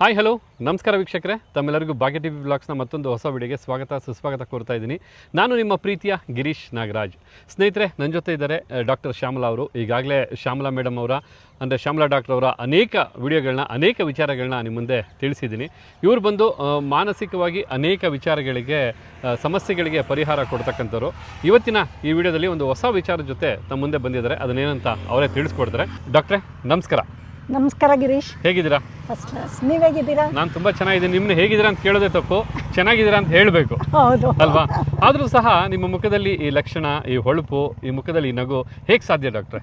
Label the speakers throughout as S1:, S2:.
S1: Hi hello ನಮಸ್ಕಾರ ವೀಕ್ಷಕರೇ. ತಮ್ಮೆಲ್ಲರಿಗೂ ಭಾಗ್ಯ ಟಿ ವಿ ಬ್ಲಾಗ್ಸ್ನ ಮತ್ತೊಂದು ಹೊಸ ವಿಡಿಯೋಗೆ ಸ್ವಾಗತ, ಸುಸ್ವಾಗತ ಕೋರ್ತಾ ಇದ್ದೀನಿ. ನಾನು ನಿಮ್ಮ ಪ್ರೀತಿಯ ಗಿರೀಶ್ ನಾಗರಾಜ್. ಸ್ನೇಹಿತರೆ ನನ್ನ ಜೊತೆ ಇದ್ದಾರೆ ಡಾಕ್ಟರ್ ಶ್ಯಾಮಲಾ ಅವರು. ಈಗಾಗಲೇ ಶ್ಯಾಮಲಾ ಮೇಡಮ್ ಅವರ, ಅಂದರೆ ಶ್ಯಾಮಲಾ ಡಾಕ್ಟರ್ ಅವರ ಅನೇಕ ವಿಡಿಯೋಗಳನ್ನ ಅನೇಕ ವಿಚಾರಗಳನ್ನ ನಿಮ್ಮ ಮುಂದೆ ತಿಳಿಸಿದ್ದೀನಿ. ಇವರು ಬಂದು ಮಾನಸಿಕವಾಗಿ ಅನೇಕ ವಿಚಾರಗಳಿಗೆ ಸಮಸ್ಯೆಗಳಿಗೆ ಪರಿಹಾರ ಕೊಡ್ತಕ್ಕಂಥವ್ರು. ಇವತ್ತಿನ ಈ ವಿಡಿಯೋದಲ್ಲಿ ಒಂದು ಹೊಸ ವಿಚಾರದ ಜೊತೆ ತಮ್ಮ ಮುಂದೆ ಬಂದಿದ್ದಾರೆ. ಅದನ್ನೇನಂತ ಅವರೇ ತಿಳಿಸ್ಕೊಡ್ತಾರೆ. ಡಾಕ್ಟ್ರೆ, ನಮಸ್ಕಾರ.
S2: ನಮಸ್ಕಾರ ಗಿರೀಶ್.
S1: ಹೇಗಿದ್ದೀರಾ?
S2: ಫಸ್ಟ್ ಕ್ಲಾಸ್ ನೀವು ಹೇಗಿದ್ದೀರಾ?
S1: ನಾನು ತುಂಬ ಚೆನ್ನಾಗಿದ್ದೀನಿ. ನಿಮ್ಮನ್ನ ಹೇಗಿದ್ದೀರಾ ಅಂತ ಕೇಳೋದೇ ತಪ್ಪು. ಚೆನ್ನಾಗಿದ್ದೀರಾ ಅಂತ ಹೇಳಬೇಕು.
S2: ಹೌದು.
S1: ಅಲ್ವಾ? ಆದರೂ ಸಹ ನಿಮ್ಮ ಮುಖದಲ್ಲಿ ಈ ಲಕ್ಷಣ ಈ ಹೊಳಪು ಈ ಮುಖದಲ್ಲಿ ಈ ನಗು ಹೇಗೆ ಸಾಧ್ಯ ಡಾಕ್ಟ್ರೆ?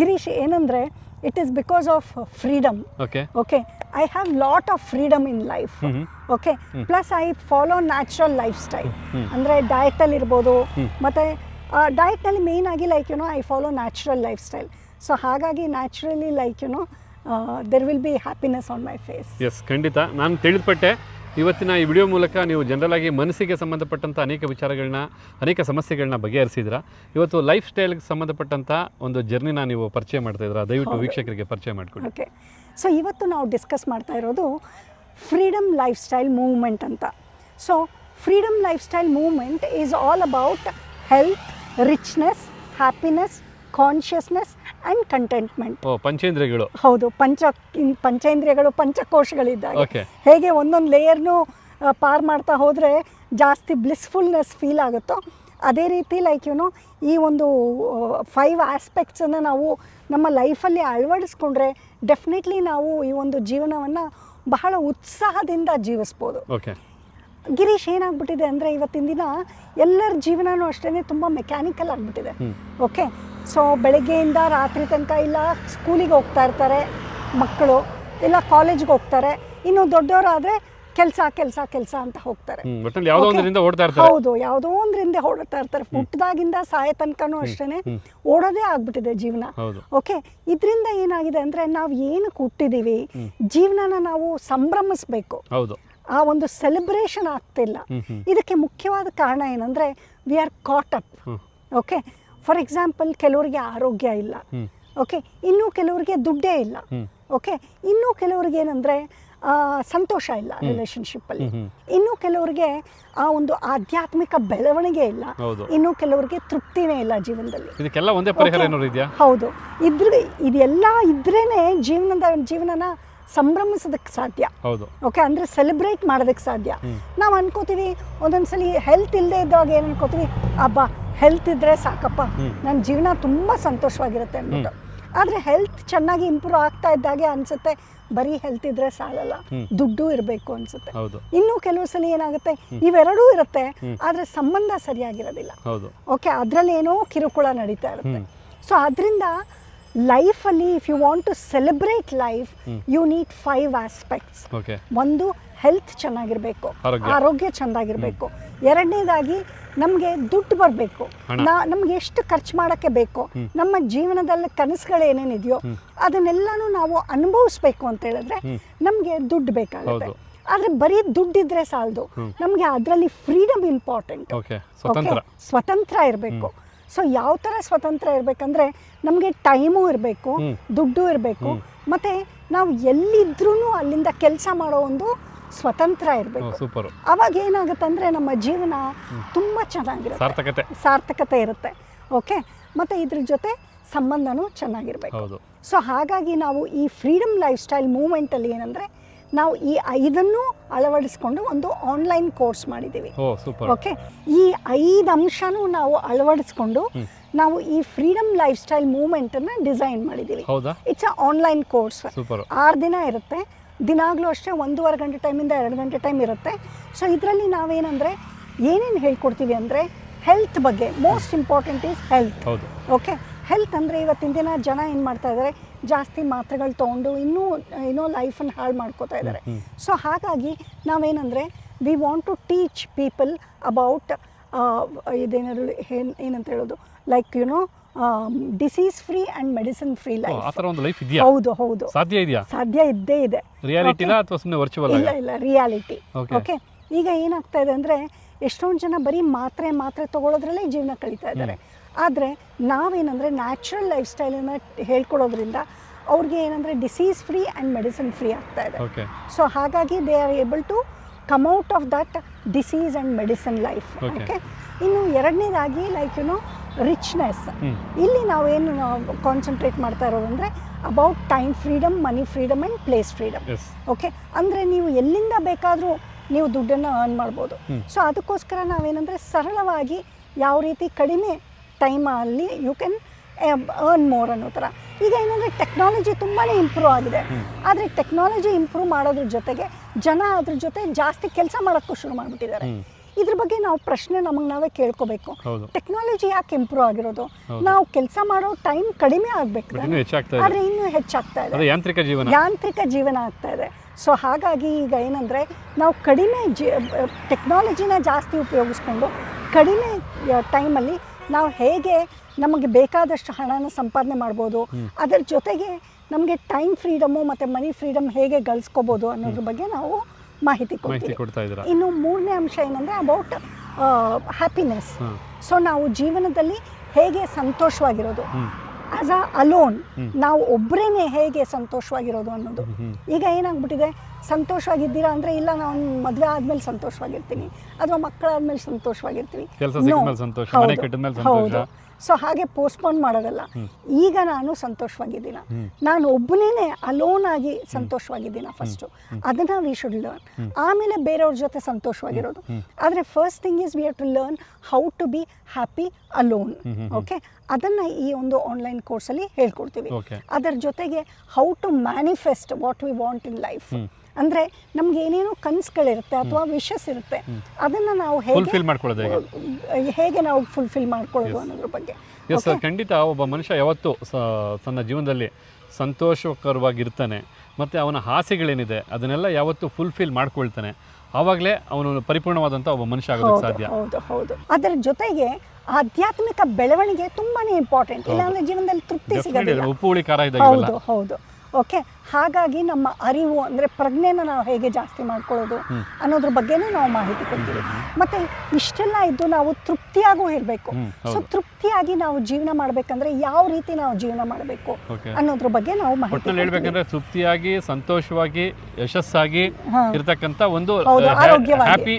S2: ಗಿರೀಶ್ ಏನಂದರೆ it is because of freedom
S1: okay
S2: okay I have lot of freedom in life okay plus I follow natural lifestyle ಅಂದರೆ ಡಯಟಲ್ಲಿ ಇರ್ಬೋದು ಮತ್ತು ಡಯಟ್ನಲ್ಲಿ ಮೇಯ್ನ್ ಆಗಿ like you know I follow natural lifestyle so ಹಾಗಾಗಿ naturally like you know there will be happiness on my face
S1: yes ಖಂಡಿತ. ನಾನು ತಿಳಿದುಪಟ್ಟೆ. ಇವತ್ತಿನ ಈ ವಿಡಿಯೋ ಮೂಲಕ ನೀವು ಜನರಲ್ ಆಗಿ ಮನಸ್ಸಿಗೆ ಸಂಬಂಧಪಟ್ಟಂಥ ಅನೇಕ ವಿಚಾರಗಳನ್ನ ಅನೇಕ ಸಮಸ್ಯೆಗಳನ್ನ ಬಗೆಹರಿಸಿದ್ರ? ಇವತ್ತು ಲೈಫ್ ಸ್ಟೈಲ್ಗೆ ಸಂಬಂಧಪಟ್ಟಂಥ ಒಂದು ಜರ್ನಿನ ನೀವು ಪರಿಚಯ ಮಾಡ್ತಾ ಇದ್ದೀರಾ ದಯವಿಟ್ಟು ವೀಕ್ಷಕರಿಗೆ ಪರಿಚಯ ಮಾಡಿಕೊಡಿ.
S2: ಓಕೆ ಸೊ ಇವತ್ತು ನಾವು ಡಿಸ್ಕಸ್ ಮಾಡ್ತಾ ಇರೋದು ಫ್ರೀಡಮ್ ಲೈಫ್ ಸ್ಟೈಲ್ ಮೂವ್ಮೆಂಟ್ ಅಂತ. So freedom lifestyle movement is all about health richness happiness consciousness and contentment
S1: ಪಂಚೇಂದ್ರಿಯಗಳು.
S2: ಹೌದು ಪಂಚ ಪಂಚೇಂದ್ರಿಯಗಳು
S1: ಪಂಚಕೋಶಗಳಿದ್ದಾವೆ.
S2: ಹೇಗೆ ಒಂದೊಂದು ಲೇಯರ್ನು ಪಾರ್ ಮಾಡ್ತಾ ಹೋದರೆ ಜಾಸ್ತಿ ಬ್ಲಿಸ್ಫುಲ್ನೆಸ್ ಫೀಲ್ ಆಗುತ್ತೋ ಅದೇ ರೀತಿ ಲೈಕ್ ಯುನೋ ಈ ಒಂದು ಫೈವ್ ಆಸ್ಪೆಕ್ಟ್ಸನ್ನು ನಾವು ನಮ್ಮ ಲೈಫಲ್ಲಿ ಅಳವಡಿಸ್ಕೊಂಡ್ರೆ ಡೆಫಿನೆಟ್ಲಿ ನಾವು ಈ ಒಂದು ಜೀವನವನ್ನು ಬಹಳ ಉತ್ಸಾಹದಿಂದ ಜೀವಿಸ್ಬೋದು.
S1: ಓಕೆ
S2: ಗಿರೀಶ್ ಏನಾಗ್ಬಿಟ್ಟಿದೆ ಅಂದರೆ ಇವತ್ತಿನ ದಿನ ಎಲ್ಲರ ಜೀವನನೂ ಅಷ್ಟೇ ತುಂಬ ಮೆಕ್ಯಾನಿಕಲ್ ಆಗಿಬಿಟ್ಟಿದೆ. ಓಕೆ ಸೊ ಬೆಳಗ್ಗೆಯಿಂದ ರಾತ್ರಿ ತನಕ ಇಲ್ಲ ಸ್ಕೂಲಿಗೆ ಹೋಗ್ತಾ ಇರ್ತಾರೆ ಮಕ್ಕಳು ಇಲ್ಲ ಕಾಲೇಜ್ಗೆ ಹೋಗ್ತಾರೆ. ಇನ್ನು ದೊಡ್ಡವರಾದರೆ ಕೆಲಸ ಕೆಲಸ ಕೆಲಸ ಅಂತ ಹೋಗ್ತಾರೆ.
S1: ಹ್ಞೂ ಒಟ್ಟಲ್ಲಿ ಯಾವುದೋ ಒಂದರಿಂದ ಓಡ್ತಾ ಇರ್ತಾರೆ.
S2: ಹೌದು ಯಾವುದೋ ಒಂದ್ರಿಂದ ಓಡಾಡ್ತಾ ಇರ್ತಾರೆ. ಹುಟ್ಟದಾಗಿಂದ ಸಾಯ ತನಕನೂ ಅಷ್ಟೇ ಓಡೋದೇ ಆಗ್ಬಿಟ್ಟಿದೆ ಜೀವನ. ಓಕೆ ಇದರಿಂದ ಏನಾಗಿದೆ ಅಂದ್ರೆ ನಾವು ಏನಕ್ಕೆ ಹುಟ್ಟಿದೀವಿ ಜೀವನನ ನಾವು ಸಂಭ್ರಮಿಸ್ಬೇಕು. ಆ ಒಂದು ಸೆಲೆಬ್ರೇಷನ್ ಆಗ್ತಿಲ್ಲ. ಇದಕ್ಕೆ ಮುಖ್ಯವಾದ ಕಾರಣ ಏನಂದ್ರೆ we are caught up okay for example ಕೆಲವರಿಗೆ ಆರೋಗ್ಯ ಇಲ್ಲ. ಓಕೆ ಇನ್ನೂ ಕೆಲವರಿಗೆ ದುಡ್ಡೇ ಇಲ್ಲ. ಓಕೆ ಇನ್ನೂ ಕೆಲವರಿಗೆ ಏನಂದ್ರೆ ಸಂತೋಷ ಇಲ್ಲ
S1: ರಿಲೇಶನ್ಶಿಪ್ಪಲ್ಲಿ.
S2: ಇನ್ನೂ ಕೆಲವರಿಗೆ ಆ ಒಂದು ಆಧ್ಯಾತ್ಮಿಕ ಬೆಳವಣಿಗೆ ಇಲ್ಲ. ಇನ್ನು ಕೆಲವರಿಗೆ ತೃಪ್ತಿನೇ ಇಲ್ಲ ಜೀವನದಲ್ಲಿ.
S1: ಇದಕ್ಕೆಲ್ಲ ಒಂದೇ ಪರಿಹಾರ
S2: ಹೌದು. ಇದ್ರ ಇದೆಲ್ಲ ಇದ್ರೇನೆ ಜೀವನದ ಜೀವನನ ಸಂಭ್ರಮಿಸೋದಕ್ಕೆ ಸಾಧ್ಯ.
S1: ಹೌದು.
S2: ಓಕೆ ಅಂದ್ರೆ ಸೆಲೆಬ್ರೇಟ್ ಮಾಡೋದಕ್ಕೆ ಸಾಧ್ಯ. ನಾವು ಅನ್ಕೋತೀವಿ ಒಂದೊಂದ್ಸಲಿ ಹೆಲ್ತ್ ಇಲ್ಲದೆ ಇದ್ದಾಗ ಏನು ಅನ್ಕೋತೀವಿ ಅಬ್ಬಾ ಹೆಲ್ತ್ ಇದ್ರೆ ಸಾಕಪ್ಪ. ನನ್ನ ಜೀವನ ತುಂಬ ಸಂತೋಷವಾಗಿರುತ್ತೆ ಅಂದ್ಬಿಟ್ಟು. ಆದರೆ ಹೆಲ್ತ್ ಚೆನ್ನಾಗಿ ಇಂಪ್ರೂವ್ ಆಗ್ತಾ ಇದ್ದಾಗೆ ಅನ್ಸುತ್ತೆ ಬರೀ ಹೆಲ್ತ್ ಇದ್ರೆ ಸಾಲಲ್ಲ. ದುಡ್ಡು ಇರಬೇಕು ಅನ್ಸುತ್ತೆ. ಇನ್ನು ಕೆಲವು ಸಲ ಏನಾಗುತ್ತೆ ಇವೆರಡೂ ಇರುತ್ತೆ ಆದರೆ ಸಂಬಂಧ ಸರಿಯಾಗಿರೋದಿಲ್ಲ. ಓಕೆ ಅದರಲ್ಲಿ ಏನೋ ಕಿರುಕುಳ ನಡೀತಾ ಇರುತ್ತೆ. ಸೊ ಅದರಿಂದ ಲೈಫಲ್ಲಿ if you want to celebrate life you need five aspects ಒಂದು ಹೆಲ್ತ್ ಚೆನ್ನಾಗಿರಬೇಕು.
S1: ಆರೋಗ್ಯ.
S2: ಆರೋಗ್ಯ ಚೆಂದಾಗಿರಬೇಕು ಎರಡನೇದಾಗಿ ನಮಗೆ ದುಡ್ಡು ಬರಬೇಕು. ನಾ ನಮ್ಗೆ ಎಷ್ಟು ಖರ್ಚು ಮಾಡೋಕ್ಕೆ ಬೇಕೋ ನಮ್ಮ ಜೀವನದಲ್ಲಿ ಕನಸುಗಳು ಏನೇನಿದೆಯೋ ಅದನ್ನೆಲ್ಲನೂ ನಾವು ಅನುಭವಿಸ್ಬೇಕು ಅಂತ ಹೇಳಿದ್ರೆ ನಮಗೆ ದುಡ್ಡು ಬೇಕಾಗುತ್ತೆ. ಆದ್ರೆ ಬರೀ ದುಡ್ಡಿದ್ರೆ ಸಾಲದು. ನಮಗೆ ಅದರಲ್ಲಿ ಫ್ರೀಡಮ್ ಇಂಪಾರ್ಟೆಂಟ್
S1: ಓಕೆ ಸ್ವತಂತ್ರ.
S2: ಓಕೆ? ಸ್ವತಂತ್ರ ಇರಬೇಕು. ಸೊ ಯಾವ ಥರ ಸ್ವತಂತ್ರ ಇರಬೇಕಂದ್ರೆ ನಮಗೆ ಟೈಮು ಇರಬೇಕು ದುಡ್ಡು ಇರಬೇಕು. ಮತ್ತು ನಾವು ಎಲ್ಲಿದ್ರೂ ಅಲ್ಲಿಂದ ಕೆಲಸ ಮಾಡೋ ಒಂದು ಸ್ವತಂತ್ರ ಇರಬೇಕು.
S1: ಸೂಪರ್.
S2: ಅವಾಗ ಏನಾಗುತ್ತೆ ಅಂದರೆ ನಮ್ಮ ಜೀವನ ತುಂಬ ಚೆನ್ನಾಗಿರುತ್ತೆ.
S1: ಸಾರ್ಥಕತೆ.
S2: ಸಾರ್ಥಕತೆ ಇರುತ್ತೆ. ಓಕೆ? ಮತ್ತು ಇದ್ರ ಜೊತೆ ಸಂಬಂಧನೂ ಚೆನ್ನಾಗಿರಬೇಕು.
S1: ಹೌದು.
S2: ಸೊ ಹಾಗಾಗಿ ನಾವು ಈ ಫ್ರೀಡಮ್ ಲೈಫ್ ಸ್ಟೈಲ್ ಮೂಮೆಂಟಲ್ಲಿ ಏನಂದರೆ ನಾವು ಈ ಐದನ್ನು ಅಳವಡಿಸ್ಕೊಂಡು ಒಂದು ಆನ್ಲೈನ್ ಕೋರ್ಸ್ ಮಾಡಿದ್ದೀವಿ.
S1: Oh super.
S2: ಓಕೆ? ಈ ಐದು ಅಂಶನೂ ನಾವು ಅಳವಡಿಸ್ಕೊಂಡು ನಾವು ಈ ಫ್ರೀಡಮ್ ಲೈಫ್ ಸ್ಟೈಲ್ ಮೂಮೆಂಟನ್ನು ಡಿಸೈನ್ ಮಾಡಿದ್ದೀವಿ.
S1: ಹೌದಾ?
S2: It's a online course
S1: super.
S2: ಆರು ದಿನ ಇರುತ್ತೆ. ದಿನಾಗಲೂ ಅಷ್ಟೇ ಒಂದೂವರೆ ಗಂಟೆ ಟೈಮಿಂದ ಎರಡು ಗಂಟೆ ಟೈಮ್ ಇರುತ್ತೆ. ಸೊ ಇದರಲ್ಲಿ ನಾವೇನಂದರೆ ಏನೇನು ಹೇಳ್ಕೊಡ್ತೀವಿ ಅಂದರೆ ಹೆಲ್ತ್ ಬಗ್ಗೆ. Most important is health okay health ಅಂದರೆ ಇವತ್ತಿನ ದಿನ ಜನ ಏನು ಮಾಡ್ತಾ ಇದ್ದಾರೆ ಜಾಸ್ತಿ ಮಾತ್ರೆಗಳು ತೊಗೊಂಡು ಇನ್ನೂ ಏನೋ ಲೈಫನ್ನು ಹಾಳು ಮಾಡ್ಕೋತಾ ಇದ್ದಾರೆ ಸೊ ಹಾಗಾಗಿ ನಾವೇನಂದರೆ we want to teach people about ಇದೇನಾದ್ರು ಏನು ಏನಂತ ಹೇಳೋದು? Like you know disease free and medicine free
S1: ಆ
S2: ಲೈಫ್
S1: ಥರ ಒಂದು ಲೈಫ್ ಇದೆಯಾ?
S2: ಹೌದು ಹೌದು.
S1: ಸಾಧ್ಯ ಇದೆಯಾ?
S2: ಸಾಧ್ಯ ಇದ್ದೇ ಇದೆ.
S1: ರಿಯಾಲಿಟಿನ ಅಥವಾ ಸುಮ್ಮನೆ ವರ್ಚುವಲ್
S2: ಇಲ್ಲ ಇಲ್ಲ ರಿಯಾಲಿಟಿ ಓಕೆ ಈಗ ಏನಾಗ್ತಾ ಇದೆ ಅಂದರೆ ಎಷ್ಟೊಂದು ಜನ ಬರೀ ಮಾತ್ರೆ ಮಾತ್ರೆ ತಗೊಳ್ಳೋದ್ರಲ್ಲೇ ಜೀವನ ಕಳೀತಾ ಇದ್ದಾರೆ. ಆದರೆ ನಾವೇನಂದರೆ ನ್ಯಾಚುರಲ್ ಲೈಫ್ ಸ್ಟೈಲನ್ನು ಹೇಳ್ಕೊಡೋದ್ರಿಂದ ಅವ್ರಿಗೆ ಏನಂದರೆ disease free and medicine free ಆಗ್ತಾ ಇದೆ. ಸೊ ಹಾಗಾಗಿ they are able to come out of that disease and medicine life okay ಇನ್ನು ಎರಡನೇದಾಗಿ ಲೈಕ್ ಯು ನೋ ರಿಚ್ನೆಸ್ ಇಲ್ಲಿ ನಾವೇನು ನಾವು ಕಾನ್ಸಂಟ್ರೇಟ್ ಮಾಡ್ತಾ ಇರೋದು ಅಂದರೆ about time freedom money freedom and place freedom okay ಅಂದರೆ ನೀವು ಎಲ್ಲಿಂದ ಬೇಕಾದರೂ ನೀವು ದುಡ್ಡನ್ನು ಅರ್ನ್ ಮಾಡ್ಬೋದು. ಸೊ ಅದಕ್ಕೋಸ್ಕರ ನಾವೇನಂದರೆ ಸರಳವಾಗಿ ಯಾವ ರೀತಿ ಕಡಿಮೆ ಟೈಮಲ್ಲಿ ಯು ಕ್ಯಾನ್ ಅರ್ನ್ ಮೋರ್ ಅನ್ನೋ ಥರ. ಈಗ ಏನಂದರೆ ಟೆಕ್ನಾಲಜಿ ತುಂಬಾ ಇಂಪ್ರೂವ್ ಆಗಿದೆ. ಆದರೆ ಟೆಕ್ನಾಲಜಿ ಇಂಪ್ರೂವ್ ಮಾಡೋದ್ರ ಜೊತೆಗೆ ಜನ ಅದ್ರ ಜೊತೆ ಜಾಸ್ತಿ ಕೆಲಸ ಮಾಡೋಕ್ಕೂ ಶುರು ಮಾಡಿಬಿಟ್ಟಿದ್ದಾರೆ. ಇದ್ರ ಬಗ್ಗೆ ನಾವು ಪ್ರಶ್ನೆ ನಮಗೆ ನಾವೇ ಕೇಳ್ಕೋಬೇಕು.
S1: ಹೌದು.
S2: ಟೆಕ್ನಾಲಜಿ ಯಾಕೆ ಇಂಪ್ರೂವ್ ಆಗಿರೋದು? ನಾವು ಕೆಲಸ ಮಾಡೋ ಟೈಮ್ ಕಡಿಮೆ ಆಗಬೇಕು
S1: ಬಟ್ ಇನ್ನೂ ಹೆಚ್ಚಾಗ್ತಾ ಇದೆ.
S2: ಆದರೆ ಇನ್ನೂ ಹೆಚ್ಚಾಗ್ತಾ ಇದೆ.
S1: ಅದು ಯಾಂತ್ರಿಕ ಜೀವನ.
S2: ಯಾಂತ್ರಿಕ ಜೀವನ ಆಗ್ತಾ ಇದೆ. ಸೊ ಹಾಗಾಗಿ ಈಗ ಏನಂದರೆ ನಾವು ಕಡಿಮೆ ಜಿ ಟೆಕ್ನಾಲಜಿನ ಜಾಸ್ತಿ ಉಪಯೋಗಿಸ್ಕೊಂಡು ಕಡಿಮೆ ಟೈಮಲ್ಲಿ ನಾವು ಹೇಗೆ ನಮಗೆ ಬೇಕಾದಷ್ಟು ಹಣನ ಸಂಪಾದನೆ ಮಾಡ್ಬೋದು ಅದರ ಜೊತೆಗೆ ನಮಗೆ ಟೈಮ್ ಫ್ರೀಡಮು ಮತ್ತು ಮನಿ ಫ್ರೀಡಮ್ ಹೇಗೆ ಗಳಿಸ್ಕೋಬೋದು ಅನ್ನೋದ್ರ ಬಗ್ಗೆ ನಾವು ಮಾಹಿತಿ
S1: ಮಾಹಿತಿ
S2: ಕೊಡ್ತೀವಿ.
S1: ಕೊಡ್ತಾ ಇದ್ದೀರಾ?
S2: ಇನ್ನು ಮೂರನೇ ಅಂಶ ಏನಂದ್ರೆ ಅಬೌಟ್ ಹ್ಯಾಪಿನೆಸ್
S1: ಹಾಂ.
S2: ಸೊ ನಾವು ಜೀವನದಲ್ಲಿ ಹೇಗೆ ಸಂತೋಷವಾಗಿರೋದು? As a alone. ನಾವು ಒಬ್ಬರೇನೆ ಹೇಗೆ ಸಂತೋಷವಾಗಿರೋದು ಅನ್ನೋದು. ಈಗ ಏನಾಗ್ಬಿಟ್ಟಿದೆ? ಸಂತೋಷವಾಗಿದ್ದೀರಾ ಅಂದ್ರೆ ಇಲ್ಲ ನಾನು ಮದುವೆ ಆದಮೇಲೆ ಸಂತೋಷವಾಗಿರ್ತೀನಿ. ಅಥವಾ ಮಕ್ಕಳಾದ್ಮೇಲೆ ಸಂತೋಷವಾಗಿರ್ತೀವಿ
S1: ಕೆಲ್ಸ
S2: No.
S1: ಸಿಕ್ಕಿದ್ಮೇಲೆ ಸಂತೋಷ,
S2: ಹೌದು,
S1: ಮನೆ ಕಟ್ಟಿದ್ಮೇಲೆ ಸಂತೋಷ.
S2: ಹೌದು. ಸೊ ಹಾಗೆ ಪೋಸ್ಟ್ಪೋನ್ ಮಾಡೋದಲ್ಲ. ಈಗ ನಾನು ಸಂತೋಷವಾಗಿದ್ದೀನ. ನಾನು ಒಬ್ಬನೇ ಅಲೋನ್ ಆಗಿ ಸಂತೋಷವಾಗಿದ್ದೀನ ಫಸ್ಟು ಅದನ್ನು ವಿ ಶುಡ್ ಲರ್ನ್ ಆಮೇಲೆ ಬೇರೆಯವ್ರ ಜೊತೆ ಸಂತೋಷವಾಗಿರೋದು. ಆದರೆ first thing is we have to learn how to be happy alone. Okay ಅದನ್ನು ಈ ಒಂದು ಆನ್ಲೈನ್ ಕೋರ್ಸಲ್ಲಿ ಹೇಳ್ಕೊಡ್ತೀವಿ. ಅದರ ಜೊತೆಗೆ how to manifest what we want in life. ಅಂದರೆ ನಮ್ಗೆ ಏನೇನೋ ಕನಸುಗಳಿರುತ್ತೆ ಅಥವಾ ವಿಶಸ್ ಇರುತ್ತೆ. ಅದನ್ನು ನಾವು ಹೇಗೆ
S1: ಫುಲ್ಫಿಲ್ ಮಾಡ್ಕೊಳ್ಳೋದು ಹೇಗೆ?
S2: ಹೇಗೆ ನಾವು ಫುಲ್ಫಿಲ್ ಮಾಡ್ಕೊಳ್ಳೋದು ಅನ್ನೋದ್ರ ಬಗ್ಗೆ.
S1: ಎಸ್ ಖಂಡಿತ ಒಬ್ಬ ಮನುಷ್ಯ ಯಾವತ್ತು ಸ ತನ್ನ ಜೀವನದಲ್ಲಿ ಸಂತೋಷಕರವಾಗಿರ್ತಾನೆ. ಮತ್ತು ಅವನ ಆಸೆಗಳೇನಿದೆ ಅದನ್ನೆಲ್ಲ ಯಾವತ್ತು ಫುಲ್ಫಿಲ್ ಮಾಡ್ಕೊಳ್ತಾನೆ. ಆವಾಗಲೇ ಅವನು ಪರಿಪೂರ್ಣವಾದಂಥ ಒಬ್ಬ ಮನುಷ್ಯ ಆಗೋದಕ್ಕೆ ಸಾಧ್ಯ.
S2: ಹೌದು ಹೌದು. ಅದರ ಜೊತೆಗೆ ಆಧ್ಯಾತ್ಮಿಕ ಬೆಳವಣಿಗೆ ತುಂಬಾನೇ ಇಂಪಾರ್ಟೆಂಟ್ ಇಲ್ಲಾಂದ್ರೆ ಜೀವನದಲ್ಲಿ ತೃಪ್ತಿ
S1: Definitely
S2: ಸಿಗೋದಿಲ್ಲ.
S1: ಉಪ್ಪು ಹುಳಿ ಖಾರ ಇದ್ದಾಗೆಲ್ಲ
S2: ಹೌದು ಹೌದು. ಓಕೆ ಹಾಗಾಗಿ ನಮ್ಮ ಅರಿವು ಅಂದರೆ ಪ್ರಜ್ಞೆನ ನಾವು ಹೇಗೆ ಜಾಸ್ತಿ ಮಾಡ್ಕೊಳ್ಳೋದು ಅನ್ನೋದ್ರ ಬಗ್ಗೆನೂ ನಾವು ಮಾಹಿತಿ ಕೊಡ್ತೀವಿ. ಮತ್ತು ಇಷ್ಟೆಲ್ಲ ಇದ್ದು ನಾವು ತೃಪ್ತಿಯಾಗೂ ಇರಬೇಕು. ಸೊ ತೃಪ್ತಿಯಾಗಿ ನಾವು ಜೀವನ ಮಾಡಬೇಕಂದ್ರೆ ಯಾವ ರೀತಿ ನಾವು ಜೀವನ ಮಾಡಬೇಕು ಅನ್ನೋದ್ರ ಬಗ್ಗೆ ನಾವು ಮಾಹಿತಿ.
S1: ಹೇಳ್ಬೇಕಂದ್ರೆ ತೃಪ್ತಿಯಾಗಿ ಸಂತೋಷವಾಗಿ ಯಶಸ್ಸಾಗಿ ಇರತಕ್ಕಂಥ ಒಂದು
S2: ಆರೋಗ್ಯವಾಗಿ.
S1: Happy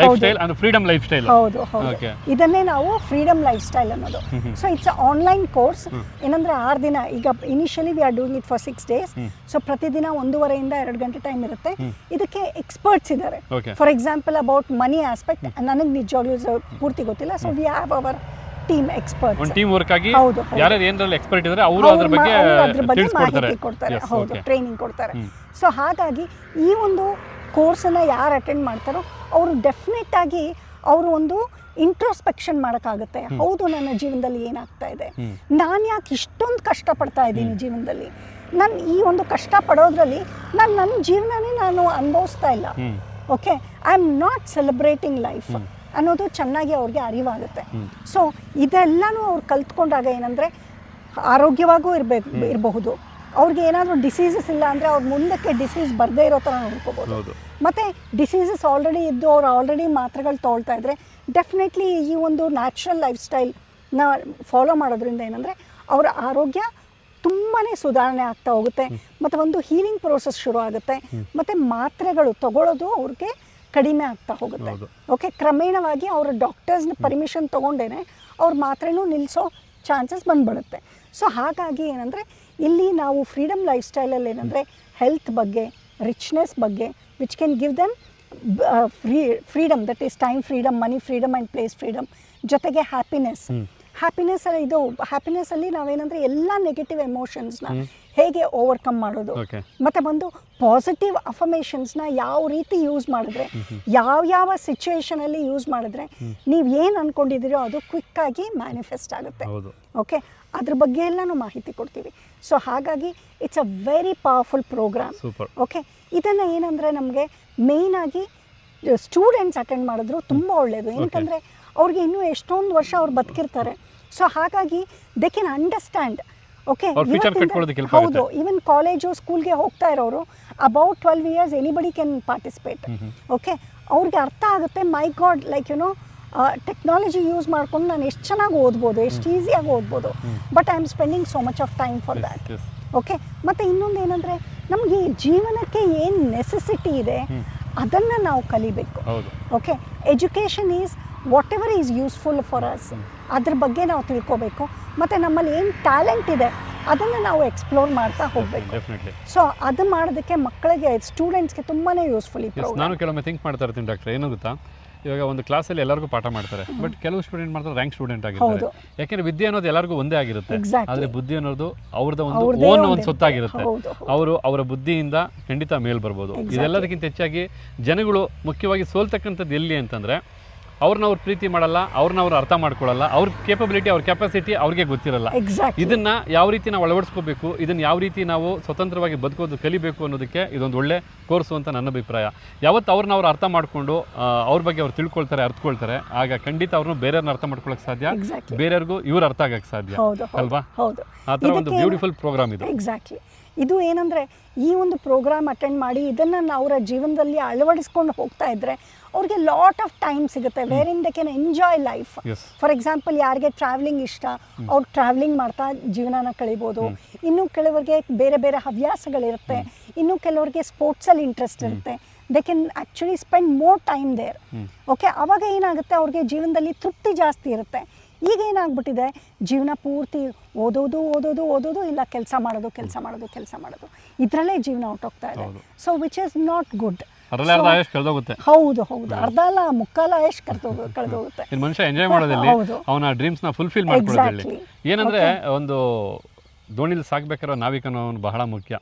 S1: lifestyle and freedom lifestyle
S2: ಹೌದು. ಹೌದು. ಇದನ್ನೇ ನಾವು ಫ್ರೀಡಮ್ ಲೈಫ್ ಸ್ಟೈಲ್ ಅನ್ನೋದು ಸೊ ಇಟ್ಸ್ ಆನ್ಲೈನ್ ಕೋರ್ಸ್ ಏನಂದ್ರೆ ಆರು ದಿನ ಈಗ initially we are doing it for six days so ಪ್ರತಿದಿನ ಒಂದೂವರೆಯಿಂದ ಎರಡು ಗಂಟೆ ಟೈಮ್ ಇರುತ್ತೆ. ಇದಕ್ಕೆ ಎಕ್ಸ್ಪರ್ಟ್ಸ್ ಇದ್ದಾರೆ for example about money aspect ನನಗೆ ನಿಜವಾಗ್ಲೂ ಪೂರ್ತಿ ಗೊತ್ತಿಲ್ಲ. So we have our team expert
S1: ಒಂದು ಟೀಮ್ ವರ್ಕ್ ಆಗಿ. ಯಾರ್ಯಾರು ಏನ್ರಲ್ಲಿ ಎಕ್ಸ್ಪರ್ಟ್ ಇದ್ದಾರೆ ಅವರು ಅದರ ಬಗ್ಗೆ
S2: ಅದ್ರ ಬಗ್ಗೆ ಮಾಹಿತಿ ಕೊಡ್ತಾರೆ. ಹೌದು ಟ್ರೈನಿಂಗ್ ಕೊಡ್ತಾರೆ. ಸೊ ಹಾಗಾಗಿ ಈ ಒಂದು ಕೋರ್ಸನ್ನು ಯಾರು ಅಟೆಂಡ್ ಮಾಡ್ತಾರೋ ಅವರು ಡೆಫಿನೆಟ್ ಆಗಿ ಅವರು ಒಂದು ಇಂಟ್ರೋಸ್ಪೆಕ್ಷನ್ ಮಾಡೋಕ್ಕಾಗುತ್ತೆ. ಹೌದು ನನ್ನ ಜೀವನದಲ್ಲಿ ಏನಾಗ್ತಾ ಇದೆ. ನಾನು ಯಾಕೆ ಇಷ್ಟೊಂದು ಕಷ್ಟಪಡ್ತಾ ಇದ್ದೀನಿ ಜೀವನದಲ್ಲಿ? ನಾನು ಈ ಒಂದು ಕಷ್ಟ ಪಡೋದ್ರಲ್ಲಿ ನಾನು ನನ್ನ ಜೀವನನೇ ನಾನು ಅನುಭವಿಸ್ತಾ ಇಲ್ಲ. Okay? I am not celebrating life ಅನ್ನೋದು ಚೆನ್ನಾಗಿ ಅವ್ರಿಗೆ ಅರಿವಾಗುತ್ತೆ. ಸೊ ಇದೆಲ್ಲನೂ ಅವ್ರು ಕಲ್ತ್ಕೊಂಡಾಗ ಏನಂದರೆ ಆರೋಗ್ಯವಾಗೂ ಇರಬೇಕು ಇರಬಹುದು. ಅವ್ರಿಗೆ ಏನಾದರೂ ಡಿಸೀಸಸ್ ಇಲ್ಲ ಅಂದರೆ ಅವ್ರ ಮುಂದಕ್ಕೆ ಡಿಸೀಸ್ ಬರದೇ ಇರೋ ಥರ ನೋಡ್ಕೋಬೋದು. ಮತ್ತು ಡಿಸೀಸಸ್ ಆಲ್ರೆಡಿ ಇದ್ದು ಅವ್ರು ಆಲ್ರೆಡಿ ಮಾತ್ರೆಗಳು ತೊಗೊಳ್ತಾ ಇದ್ದರೆ ಡೆಫಿನೆಟ್ಲಿ ಈ ಒಂದು ನ್ಯಾಚುರಲ್ ಲೈಫ್ ಸ್ಟೈಲ್ನ ಫಾಲೋ ಮಾಡೋದ್ರಿಂದ ಏನಂದರೆ ಅವರ ಆರೋಗ್ಯ ತುಂಬಾ ಸುಧಾರಣೆ ಆಗ್ತಾ ಹೋಗುತ್ತೆ. ಮತ್ತು ಒಂದು ಹೀಲಿಂಗ್ ಪ್ರೋಸೆಸ್ ಶುರು ಆಗುತ್ತೆ. ಮತ್ತು ಮಾತ್ರೆಗಳು ತಗೊಳ್ಳೋದು ಅವ್ರಿಗೆ ಕಡಿಮೆ ಆಗ್ತಾ ಹೋಗುತ್ತೆ. ಓಕೆ ಕ್ರಮೇಣವಾಗಿ ಅವರ ಡಾಕ್ಟರ್ಸ್ನ ಪರ್ಮಿಷನ್ ತೊಗೊಂಡೇನೆ ಅವ್ರ ಮಾತ್ರೆನೂ ನಿಲ್ಲಿಸೋ ಚಾನ್ಸಸ್ ಬಂದ್ಬಿಡುತ್ತೆ. ಸೊ ಹಾಗಾಗಿ ಏನಂದರೆ, ಇಲ್ಲಿ ನಾವು ಫ್ರೀಡಮ್ ಲೈಫ್ ಸ್ಟೈಲಲ್ಲಿ ಏನಂದರೆ ಹೆಲ್ತ್ ಬಗ್ಗೆ ರಿಚ್ನೆಸ್ ಬಗ್ಗೆ which can give them free freedom that is time freedom money freedom and place freedom ಜೊತೆಗೆ ಹ್ಯಾಪಿನೆಸ್ ಹ್ಯಾಪಿನೆಸ್ ಇದು ಹ್ಯಾಪಿನೆಸ್ಸಲ್ಲಿ ನಾವೇನಂದ್ರೆ ಎಲ್ಲ ನೆಗೆಟಿವ್ ಎಮೋಷನ್ಸ್ನ ಹೇಗೆ ಓವರ್ಕಮ್ ಮಾಡೋದು? ಮತ್ತೆ ಬಂದು ಪಾಸಿಟಿವ್ ಅಫರ್ಮೇಷನ್ಸ್ನ ಯಾವ ರೀತಿ ಯೂಸ್ ಮಾಡಿದ್ರೆ ಯಾವ ಯಾವ ಸಿಚುವೇಶನಲ್ಲಿ ಯೂಸ್ ಮಾಡಿದ್ರೆ ನೀವು ಏನು ಅಂದ್ಕೊಂಡಿದ್ದೀರೋ ಅದು ಕ್ವಿಕ್ಕಾಗಿ ಮ್ಯಾನಿಫೆಸ್ಟ್ ಆಗುತ್ತೆ. ಓಕೆ ಅದ್ರ ಬಗ್ಗೆ ಎಲ್ಲನೂ ಮಾಹಿತಿ ಕೊಡ್ತೀವಿ. ಸೊ ಹಾಗಾಗಿ it's a very powerful programme okay ಇದನ್ನು ಏನಂದರೆ ನಮಗೆ ಮೇಯ್ನಾಗಿ ಸ್ಟೂಡೆಂಟ್ಸ್ ಅಟೆಂಡ್ ಮಾಡಿದ್ರು ತುಂಬ ಒಳ್ಳೆಯದು ಏನಕ್ಕಂದರೆ ಅವ್ರಿಗೆ ಇನ್ನೂ ಎಷ್ಟೊಂದು ವರ್ಷ ಅವ್ರು ಬದುಕಿರ್ತಾರೆ. ಸೊ ಹಾಗಾಗಿ ದೆ ಕೆನ್ ಅಂಡರ್ಸ್ಟ್ಯಾಂಡ್ ಓಕೆ ಹೌದು ಈವನ್ ಕಾಲೇಜು ಸ್ಕೂಲ್ಗೆ ಹೋಗ್ತಾ ಇರೋರು about twelve years anybody can participate okay ಅವ್ರಿಗೆ ಅರ್ಥ ಆಗುತ್ತೆ my god like you know technology use ಮಾಡ್ಕೊಂಡು ನಾನು ಎಷ್ಟು ಚೆನ್ನಾಗಿ ಓದ್ಬೋದು ಎಷ್ಟು ಈಸಿಯಾಗಿ ಓದ್ಬೋದು but I am spending so much of time for that okay ಮತ್ತು ಇನ್ನೊಂದು ಏನಂದರೆ ನಮಗೆ ಜೀವನಕ್ಕೆ ಏನು ನೆಸೆಸಿಟಿ ಇದೆ ಅದನ್ನು ನಾವು ಕಲಿಬೇಕು okay education is whatever is useful for us ಅದ್ರ ಬಗ್ಗೆ ನಾವು ತಿಳ್ಕೊಬೇಕು. ಮತ್ತು ನಮ್ಮಲ್ಲಿ ಏನು ಟ್ಯಾಲೆಂಟ್ ಇದೆ ಅದನ್ನು ನಾವು ಎಕ್ಸ್ಪ್ಲೋರ್ ಮಾಡ್ತಾ ಹೋಗಬೇಕು. ಸೊ ಅದು ಮಾಡೋದಕ್ಕೆ ಮಕ್ಕಳಿಗೆ ಸ್ಟೂಡೆಂಟ್ಸ್ಗೆ ತುಂಬಾ ಯೂಸ್ಫುಲ್
S1: ನಾನು ಕೆಲವೊಮ್ಮೆ ಥಿಂಕ್ ಮಾಡ್ತಾ ಇರ್ತೀನಿ ಡಾಕ್ಟರ್ ಏನು ಗೊತ್ತಾ? ಇವಾಗ ಒಂದು ಕ್ಲಾಸಲ್ಲಿ ಎಲ್ಲರಿಗೂ ಪಾಠ ಮಾಡ್ತಾರೆ ಬಟ್ ಕೆಲವು ಸ್ಟೂಡೆಂಟ್ ಮಾಡ್ತಾರೆ ರ್ಯಾಂಕ್ ಸ್ಟೂಡೆಂಟ್ ಆಗಿರ್ತಾರೆ. ಯಾಕೆಂದ್ರೆ ವಿದ್ಯೆ ಅನ್ನೋದು ಎಲ್ಲರಿಗೂ ಒಂದೇ ಆಗಿರುತ್ತೆ. ಆದರೆ ಬುದ್ಧಿ ಅನ್ನೋದು ಅವ್ರದ ಒಂದು ಓನ್
S2: ಒಂದು
S1: ಸೊತ್ತಾಗಿರುತ್ತೆ. ಅವರು ಅವರ ಬುದ್ಧಿಯಿಂದ ಖಂಡಿತ ಮೇಲ್ ಬರ್ಬೋದು. ಇದೆಲ್ಲದಕ್ಕಿಂತ ಹೆಚ್ಚಾಗಿ ಜನಗಳು ಮುಖ್ಯವಾಗಿ ಸೋಲ್ತಕ್ಕಂಥದ್ದು ಎಲ್ಲಿ ಅಂತಂದ್ರೆ ಅವ್ರನ್ನ ಅವ್ರು ಪ್ರೀತಿ ಮಾಡಲ್ಲ ಅವ್ರನ್ನ ಅವ್ರು ಅರ್ಥ ಮಾಡ್ಕೊಳ್ಳಲ್ಲ ಅವ್ರ ಕೇಪಬಿಲಿಟಿ ಅವ್ರ ಕೆಪಾಸಿಟಿ ಅವ್ರಿಗೆ ಗೊತ್ತಿರಲ್ಲ.
S2: ಎಕ್ಸಾಕ್ಟ್
S1: ಇದನ್ನ ಯಾವ ರೀತಿ ನಾವು ಅಳವಡಿಸ್ಕೋಬೇಕು ಇದನ್ನ ಯಾವ ರೀತಿ ನಾವು ಸ್ವತಂತ್ರವಾಗಿ ಬದುಕೋದು ಕಲಿಬೇಕು ಅನ್ನೋದಕ್ಕೆ ಇದೊಂದು ಒಳ್ಳೆ ಕೋರ್ಸು ಅಂತ ನನ್ನ ಅಭಿಪ್ರಾಯ. ಯಾವತ್ತು ಅವ್ರನ್ನ ಅವ್ರು ಅರ್ಥ ಮಾಡ್ಕೊಂಡು ಅವ್ರ ಬಗ್ಗೆ ಅವ್ರು ತಿಳ್ಕೊಳ್ತಾರೆ ಅರ್ಥಕೊಳ್ತಾರೆ ಆಗ ಖಂಡಿತ ಅವ್ರನ್ನ ಬೇರೆಯವ್ರನ್ನ ಅರ್ಥ ಮಾಡ್ಕೊಳಕ್ ಸಾಧ್ಯ. ಬೇರೆಯವ್ರಿಗೂ ಇವ್ರು ಅರ್ಥ ಆಗಕ್ಕೆ ಸಾಧ್ಯ. ಅಲ್ವಾ? ಆ ಥರ ಒಂದು ಬ್ಯೂಟಿಫುಲ್ ಪ್ರೋಗ್ರಾಮ್ ಇದು.
S2: ಎಕ್ಸಾಕ್ಟ್ಲಿ ಇದು ಏನಂದರೆ ಈ ಒಂದು ಪ್ರೋಗ್ರಾಮ್ ಅಟೆಂಡ್ ಮಾಡಿ ಇದನ್ನು ಅವರ ಜೀವನದಲ್ಲಿ ಅಳವಡಿಸ್ಕೊಂಡು ಹೋಗ್ತಾ ಇದ್ದರೆ ಅವ್ರಿಗೆ ಲಾಟ್ ಆಫ್ ಟೈಮ್ ಸಿಗುತ್ತೆ. Wherein the can enjoy life for example ಯಾರಿಗೆ ಟ್ರಾವೆಲಿಂಗ್ ಇಷ್ಟ ಅವ್ರು ಟ್ರಾವೆಲಿಂಗ್ ಮಾಡ್ತಾ ಜೀವನನ ಕಳಿಬೋದು. ಇನ್ನು ಕೆಲವರಿಗೆ ಬೇರೆ ಬೇರೆ ಹವ್ಯಾಸಗಳಿರುತ್ತೆ. ಇನ್ನು ಕೆಲವರಿಗೆ ಸ್ಪೋರ್ಟ್ಸಲ್ಲಿ ಇಂಟ್ರೆಸ್ಟ್ ಇರುತ್ತೆ. They can actually spend more time there okay ಅವಾಗ ಏನಾಗುತ್ತೆ ಅವ್ರಿಗೆ ಜೀವನದಲ್ಲಿ ತೃಪ್ತಿ ಜಾಸ್ತಿ ಇರುತ್ತೆ. ಈಗ ಏನಾಗ್ಬಿಟ್ಟಿದೆ ಜೀವನ ಪೂರ್ತಿ ಓದೋದು ಓದೋದು ಓದೋದು ಇಲ್ಲ ಕೆಲಸ ಮಾಡೋದು ಕೆಲಸ ಮಾಡೋದು ಕೆಲಸ ಮಾಡೋದು. ಇದರಲ್ಲೇ ಜೀವನ ಹೊಟ್ಟೋಗ್ತಾ ಇದೆ. So which is not good ಹೌದು ಹೌದು. ಅರ್ಧ ಅಲ್ಲ ಮುಕ್ಕಾಲ ಎಷ್ಟು ಕಳೆದು ಕಳೆದೋಗುತ್ತೆ.
S1: ಮನುಷ್ಯ ಎಂಜಾಯ್ ಮಾಡೋದಿಲ್ಲ ಅವನ ಡ್ರೀಮ್ಸ್ನ ಫುಲ್ಫಿಲ್
S2: ಮಾಡ್ಕೊಳ್ಳೋದಿಲ್ಲ.
S1: ಏನಂದ್ರೆ ಒಂದು ದೋಣಿಲಿ ಸಾಗ್ಬೇಕಿರೋ ನಾವಿಕನೋ ಅವ್ನು ಬಹಳ ಮುಖ್ಯ.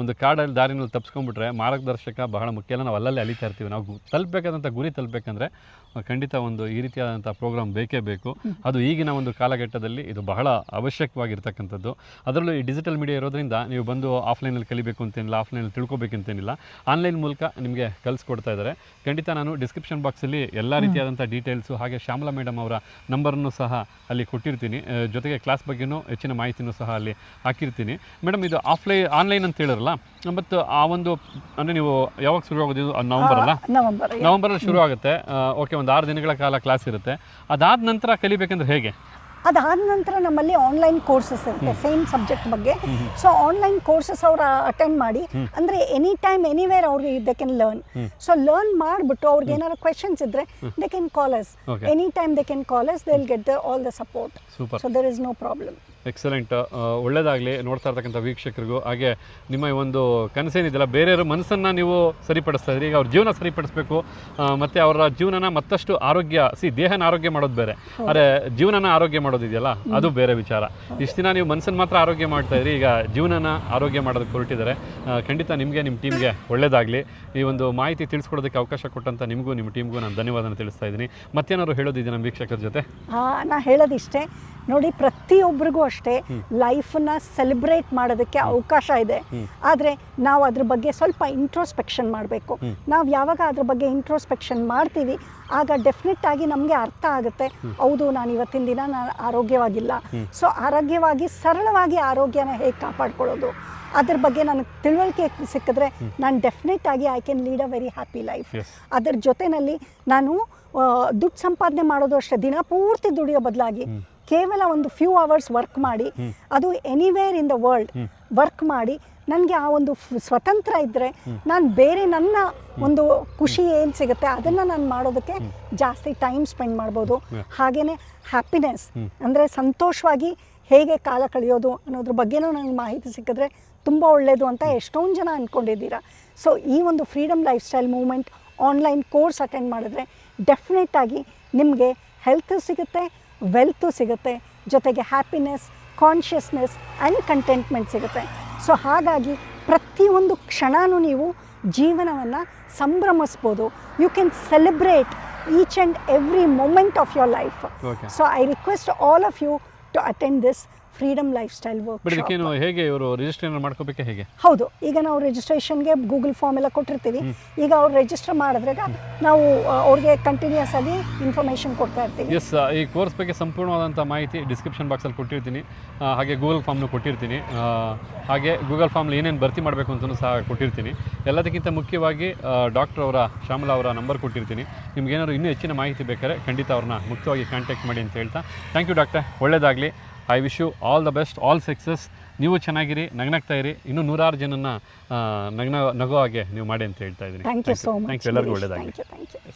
S1: ಒಂದು ಕಾಡಲ್ಲಿ ದಾರಿನಲ್ಲಿ ತಪ್ಸ್ಕೊಂಡ್ಬಿಟ್ರೆ ಮಾರ್ಗದರ್ಶಕ ಬಹಳ ಮುಖ್ಯ. ಎಲ್ಲ ನಾವು ಅಲ್ಲಲ್ಲಿ ಅಲಿತಾ ಇರ್ತೀವಿ. ನಾವು ತಲುಪಬೇಕಾದಂಥ ಗುರಿ ತಲುಪಬೇಕಂದ್ರೆ ಖಂಡಿತ ಒಂದು ಈ ರೀತಿಯಾದಂಥ ಪ್ರೋಗ್ರಾಮ್ ಬೇಕೇ ಬೇಕು. ಅದು ಈಗಿನ ಒಂದು ಕಾಲಘಟ್ಟದಲ್ಲಿ ಇದು ಬಹಳ ಅವಶ್ಯಕವಾಗಿರ್ತಕ್ಕಂಥದ್ದು. ಅದರಲ್ಲೂ ಈ ಡಿಜಿಟಲ್ ಮೀಡಿಯಾ ಇರೋದ್ರಿಂದ ನೀವು ಬಂದು ಆಫ್ಲೈನಲ್ಲಿ ಕಲಿಬೇಕು ಅಂತೇನಿಲ್ಲ ಆಫ್ಲೈನಲ್ಲಿ ತಿಳ್ಕೊಬೇಕಂತೇನಿಲ್ಲ. ಆನ್ಲೈನ್ ಮೂಲಕ ನಿಮಗೆ ಕಲಿಸ್ಕೊಡ್ತಾ ಇದ್ದಾರೆ. ಖಂಡಿತ ನಾನು ಡಿಸ್ಕ್ರಿಪ್ಷನ್ ಬಾಕ್ಸಲ್ಲಿ ಎಲ್ಲ ರೀತಿಯಾದಂಥ ಡೀಟೇಲ್ಸು ಹಾಗೆ ಶ್ಯಾಮಲಾ ಮೇಡಮ್ ಅವರ ನಂಬರನ್ನು ಸಹ ಅಲ್ಲಿ ಕೊಟ್ಟಿರ್ತೀನಿ. ಜೊತೆಗೆ ಕ್ಲಾಸ್ ಬಗ್ಗೆನೂ ಹೆಚ್ಚಿನ ಮಾಹಿತಿನೂ ಸಹ ಅಲ್ಲಿ ಹಾಕಿರ್ತೀನಿ. ಮೇಡಮ್ ಇದು ಆಫ್ಲೈನ್ ಆನ್ಲೈನ್ ಅಂತ ಹೇಳಿರಲ್ಲ ಮತ್ತು ಆ ಒಂದು ಅಂದರೆ ನೀವು ಯಾವಾಗ ಶುರು ಆಗೋದಿದ್ದು ನವಂಬರ್ ಅಲ್ಲ?
S2: ನವಂಬರ್
S1: ನವಂಬರಲ್ಲಿ ಶುರು ಆಗುತ್ತೆ. ಓಕೆ ಒಂದು ಆರು ದಿನಗಳ ಕಾಲ ಕ್ಲಾಸ್ ಇರುತ್ತೆ. ಅದಾದ ನಂತರ ಕಲಿಬೇಕಂದ್ರೆ ಹೇಗೆ?
S2: ಅದಾದ ನಂತರ ನಮ್ಮಲ್ಲಿ ಆನ್ಲೈನ್ ಕೋರ್ಸಸ್ ಇರುತ್ತೆ ಸೇಮ್ ಸಬ್ಜೆಕ್ಟ್ ಬಗ್ಗೆ. ಸೊ ಆನ್ಲೈನ್ ಕೋರ್ಸಸ್ ಅವ್ರ ಅಟೆಂಡ್ ಮಾಡಿ ಅಂದರೆ ಎನಿ ಟೈಮ್ ಎನಿವೇರ್ ಅವ್ರಿಗೆ they can learn so learn ಮಾಡಿಬಿಟ್ಟು ಅವ್ರಿಗೆ ಏನಾದ್ರು ಕ್ವೆಶನ್ಸ್ ಇದ್ದರೆ they can call us any time they can call us they will get the all the support
S1: super
S2: so there is no problem
S1: excellent ಒಳ್ಳೇದಾಗಲಿ ನೋಡ್ತಾ ಇರ್ತಕ್ಕಂಥ ವೀಕ್ಷಕರಿಗೂ. ಹಾಗೆ ನಿಮ್ಮ ಈ ಒಂದು ಕನಸೇನಿದೆಯಲ್ಲ ಬೇರೆಯವ್ರ ಮನಸ್ಸನ್ನು ನೀವು ಸರಿಪಡಿಸ್ತಾ ಇದ್ರಿ ಈಗ ಅವ್ರ ಜೀವನ ಸರಿಪಡಿಸ್ಬೇಕು. ಮತ್ತು ಅವರ ಜೀವನನ ಮತ್ತಷ್ಟು ಆರೋಗ್ಯ ಸಿ ದೇಹನ ಆರೋಗ್ಯ ಮಾಡೋದು ಬೇರೆ. ಆದರೆ ಜೀವನನ ಆರೋಗ್ಯ ಮಾಡೋದಿದೆಯಲ್ಲ? ಅದು ಬೇರೆ ವಿಚಾರ. ಇಷ್ಟು ದಿನ ನೀವು ಮನಸ್ಸನ್ನು ಮಾತ್ರ ಆರೋಗ್ಯ ಮಾಡ್ತಾ ಇದ್ರಿ ಈಗ ಜೀವನನ ಆರೋಗ್ಯ ಮಾಡೋದಕ್ಕೆ ಹೊರಟಿದ್ದಾರೆ. ಖಂಡಿತ ನಿಮಗೆ ನಿಮ್ಮ ಟೀಮ್ಗೆ ಒಳ್ಳೇದಾಗಲಿ. ಈ ಒಂದು ಮಾಹಿತಿ ತಿಳಿಸ್ಕೊಡೋದಕ್ಕೆ ಅವಕಾಶ ಕೊಟ್ಟಂತ ನಿಮಗೂ ನಿಮ್ಮ ಟೀಮ್ಗೂ ನಾನು ಧನ್ಯವಾದ ತಿಳಿಸ್ತಾ ಇದ್ದೀನಿ. ಮತ್ತೇನಾದ್ರು ಹೇಳೋದಿದೆ ನಮ್ಮ ವೀಕ್ಷಕರ ಜೊತೆ?
S2: ನಾ ಹೇಳೋದಿಷ್ಟೇ. ನೋಡಿ ಪ್ರತಿಯೊಬ್ಬರಿಗೂ ಅಷ್ಟೇ ಲೈಫನ್ನ ಸೆಲೆಬ್ರೇಟ್ ಮಾಡೋದಕ್ಕೆ ಅವಕಾಶ ಇದೆ. ಆದರೆ ನಾವು ಅದ್ರ ಬಗ್ಗೆ ಸ್ವಲ್ಪ ಇಂಟ್ರೋಸ್ಪೆಕ್ಷನ್ ಮಾಡಬೇಕು. ನಾವು ಯಾವಾಗ ಅದ್ರ ಬಗ್ಗೆ ಇಂಟ್ರೋಸ್ಪೆಕ್ಷನ್ ಮಾಡ್ತೀವಿ ಆಗ ಡೆಫಿನೆಟ್ ಆಗಿ ನಮಗೆ ಅರ್ಥ ಆಗುತ್ತೆ. ಹೌದು ನಾನು ಇವತ್ತಿನ ದಿನ ನಾನು ಆರೋಗ್ಯವಾಗಿಲ್ಲ. ಸೊ ಆರೋಗ್ಯವಾಗಿ ಸರಳವಾಗಿ ಆರೋಗ್ಯನ ಹೇಗೆ ಕಾಪಾಡ್ಕೊಳ್ಳೋದು? ಅದ್ರ ಬಗ್ಗೆ ನನಗೆ ತಿಳುವಳಿಕೆ ಸಿಕ್ಕಿದ್ರೆ ನಾನು ಡೆಫಿನೆಟ್ ಆಗಿ I can lead a very happy life. ಅದರ ಜೊತೆಯಲ್ಲಿ ನಾನು ದುಡ್ಡು ಸಂಪಾದನೆ ಮಾಡೋದು ಅಷ್ಟೇ. ದಿನ ಪೂರ್ತಿ ದುಡಿಯೋ ಬದಲಾಗಿ ಕೇವಲ ಒಂದು ಫ್ಯೂ ಅವರ್ಸ್ ವರ್ಕ್ ಮಾಡಿ ಅದು anywhere in the world work ಮಾಡಿ ನನಗೆ ಆ ಒಂದು ಸ್ವತಂತ್ರ ಇದ್ದರೆ ನಾನು ಬೇರೆ ನನ್ನ ಒಂದು ಖುಷಿ ಏನು ಸಿಗುತ್ತೆ ಅದನ್ನು ನಾನು ಮಾಡೋದಕ್ಕೆ ಜಾಸ್ತಿ ಟೈಮ್ ಸ್ಪೆಂಡ್ ಮಾಡ್ಬೋದು. ಹಾಗೆಯೇ ಹ್ಯಾಪಿನೆಸ್ ಅಂದರೆ ಸಂತೋಷವಾಗಿ ಹೇಗೆ ಕಾಲ ಕಳೆಯೋದು ಅನ್ನೋದ್ರ ಬಗ್ಗೆನೂ ನನಗೆ ಮಾಹಿತಿ ಸಿಕ್ಕಿದ್ರೆ ತುಂಬ ಒಳ್ಳೆಯದು ಅಂತ ಎಷ್ಟೊಂದು ಜನ ಅಂದ್ಕೊಂಡಿದ್ದೀರಾ ಸೊ ಈ ಒಂದು freedom life style movement online course attend ಮಾಡಿದ್ರೆ ಡೆಫಿನೆಟ್ ಆಗಿ ನಿಮಗೆ ಹೆಲ್ತ್ ಸಿಗುತ್ತೆ ವೆಲ್ತು ಸಿಗುತ್ತೆ ಜೊತೆಗೆ ಹ್ಯಾಪಿನೆಸ್ ಕಾನ್ಷಿಯಸ್ನೆಸ್ ಆ್ಯಂಡ್ ಕಂಟೆಂಟ್ಮೆಂಟ್ ಸಿಗುತ್ತೆ. ಸೊ ಹಾಗಾಗಿ ಪ್ರತಿಯೊಂದು ಕ್ಷಣನೂ ನೀವು ಜೀವನವನ್ನು ಸಂಭ್ರಮಿಸ್ಬೋದು. You can celebrate each and every moment of your life. So I request all of you to attend this freedom life style work
S1: but ಇದಕ್ಕೇನು ಹೇಗೆ ಇವರು ರಿಜಿಸ್ಟ್ರೇಷನ್ ಮಾಡ್ಕೋಬೇಕಾ ಹೇಗೆ?
S2: ಹೌದು ಈಗ ನಾವು ರಿಜಿಸ್ಟ್ರೇಷನ್ಗೆ ಗೂಗಲ್ ಫಾರ್ಮ್ ಎಲ್ಲ ಕೊಟ್ಟಿರ್ತೀವಿ. ಈಗ ಅವ್ರು ರಿಜಿಸ್ಟರ್ ಮಾಡಿದ್ರೆ ನಾವು ಆ, ಅವ್ರಿಗೆ ಕಂಟಿನ್ಯೂಸ್ ಆಗಿ ಇನ್ಫಾರ್ಮೇಶನ್ ಕೊಡ್ತಾ ಇರ್ತೀವಿ.
S1: ಎಸ್ ಈ ಕೋರ್ಸ್ ಬಗ್ಗೆ ಸಂಪೂರ್ಣವಾದಂಥ ಮಾಹಿತಿ ಡಿಸ್ಕ್ರಿಪ್ಷನ್ ಬಾಕ್ಸಲ್ಲಿ ಕೊಟ್ಟಿರ್ತೀನಿ. ಆ, ಹಾಗೆ ಗೂಗಲ್ ಫಾರ್ಮ್ನು ಕೊಟ್ಟಿರ್ತೀನಿ. ಆ, ಹಾಗೆ ಗೂಗಲ್ ಫಾರ್ಮ್ಲಿ ಏನೇನು ಭರ್ತಿ ಮಾಡಬೇಕು ಅಂತಲೂ ಸಹ ಕೊಟ್ಟಿರ್ತೀನಿ. ಎಲ್ಲದಕ್ಕಿಂತ ಮುಖ್ಯವಾಗಿ ಡಾಕ್ಟರ್ ಅವರ ಶ್ಯಾಮಲಾ ಅವರ ನಂಬರ್ ಕೊಟ್ಟಿರ್ತೀನಿ. ನಿಮ್ಗೇನಾದ್ರು ಇನ್ನೂ ಹೆಚ್ಚಿನ ಮಾಹಿತಿ ಬೇಕಾದ್ರೆ ಖಂಡಿತ ಅವ್ರನ್ನ ಮುಕ್ತವಾಗಿ ಕಾಂಟ್ಯಾಕ್ಟ್ ಮಾಡಿ ಅಂತ ಹೇಳ್ತಾ. ಥ್ಯಾಂಕ್ ಯು ಡಾಕ್ಟರ್ ಒಳ್ಳೆಯದಾಗಲಿ I wish you all the best all success. ನೀವು ಚೆನ್ನಾಗಿರಿ ನಗ್ನಗ್ತಾ ಇರಿ. ಇನ್ನೂ ನೂರಾರು ಜನನ ನಗ್ನ ನಗೋ ಹಾಗೆ ನೀವು ಮಾಡಿ ಅಂತ ಹೇಳ್ತಾ ಇದ್ದೀನಿ.
S2: ಥ್ಯಾಂಕ್ ಯು
S1: ಎಲ್ಲರಿಗೂ ಒಳ್ಳೆಯದಾಗಲಿ
S2: ಯು